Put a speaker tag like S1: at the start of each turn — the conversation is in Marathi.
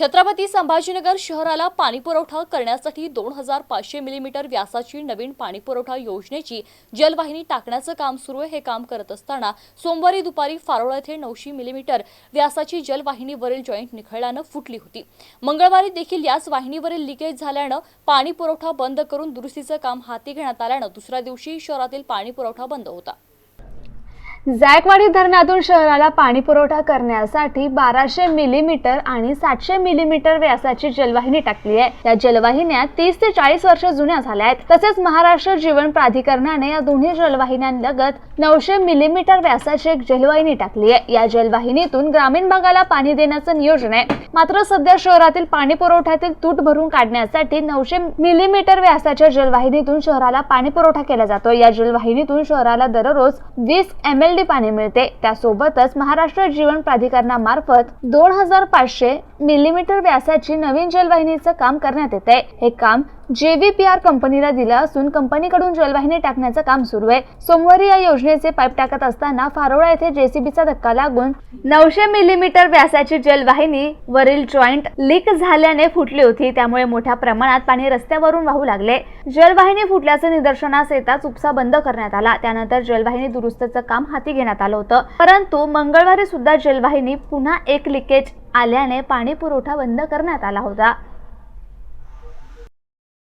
S1: छत्रपती संभाजीनगर शहराला पाणीपुरवठा करण्यासाठी दोन हजार पाचशे मिलीमीटर व्यासाची नवीन पाणीपुरवठा योजनेची जलवाहिनी टाकण्याचं काम सुरू आहे. हे काम करत असताना सोमवारी दुपारी फारोळा येथे नऊशे मिलीमीटर व्यासाची जलवाहिनीवरील जॉईंट निखळल्यानं फुटली होती. मंगळवारी देखील याच वाहिनीवरील लिकेज झाल्यानं पाणीपुरवठा बंद करून दुरुस्तीचं काम हाती घेण्यात आल्यानं दुसऱ्या दिवशी शहरातील पाणीपुरवठा बंद होता.
S2: जायकवाडी धरणातून शहराला पाणी पुरवठा करण्यासाठी बाराशे मिलीमीटर आणि सातशे मिलीमीटर व्यासाची जलवाहिनी टाकली आहे. या जलवाहिन्या तीस ते चाळीस वर्ष जुन्या झाल्या आहेत. तसेच महाराष्ट्र जीवन प्राधिकरणाने या दोन्ही जलवाहिन्यांलगत नऊशे मिलीमीटर व्यासाची एक जलवाहिनी टाकली आहे. या जलवाहिनीतून ग्रामीण भागाला पाणी देण्याचं नियोजन आहे. मात्र सध्या शहरातील पाणी पुरवठ्यातील तूट भरून काढण्यासाठी नऊशे मिलीमीटर व्यासाच्या जलवाहिनीतून शहराला पाणी पुरवठा केला जातो या जलवाहिनीतून शहराला दररोज वीस एम एल पाणी मिळते. त्यासोबतच महाराष्ट्र जीवन प्राधिकरणामार्फत दोन हजार पाचशे मिलीमीटर व्यासाची नवीन जलवाहिनीचं काम करण्यात येते हे काम जेव्हीपीआर कंपनीला दिलं असून कंपनीकडून जलवाहिनी टाकण्याचं काम सुरू आहे. सोमवारी या योजनेचे पाईप टाकत असताना फारोळा येथे जेसीबीचा धक्का लागून नऊशे मिलीमीटर व्यासाची जलवाहिनी वरील जॉईंट लीक झाल्याने फुटली होती. त्यामुळे मोठ्या प्रमाणात पाणी रस्त्यावरून वाहू लागले. जलवाहिनी फुटल्याचं निदर्शनास येताच उपसा बंद करण्यात आला. त्यानंतर जलवाहिनी दुरुस्तीचं काम हाती घेण्यात आलं होतं. परंतु मंगळवारी सुद्धा जलवाहिनी पुन्हा एक लिकेज आल्याने पाणीपुरवठा बंद करण्यात आला होता.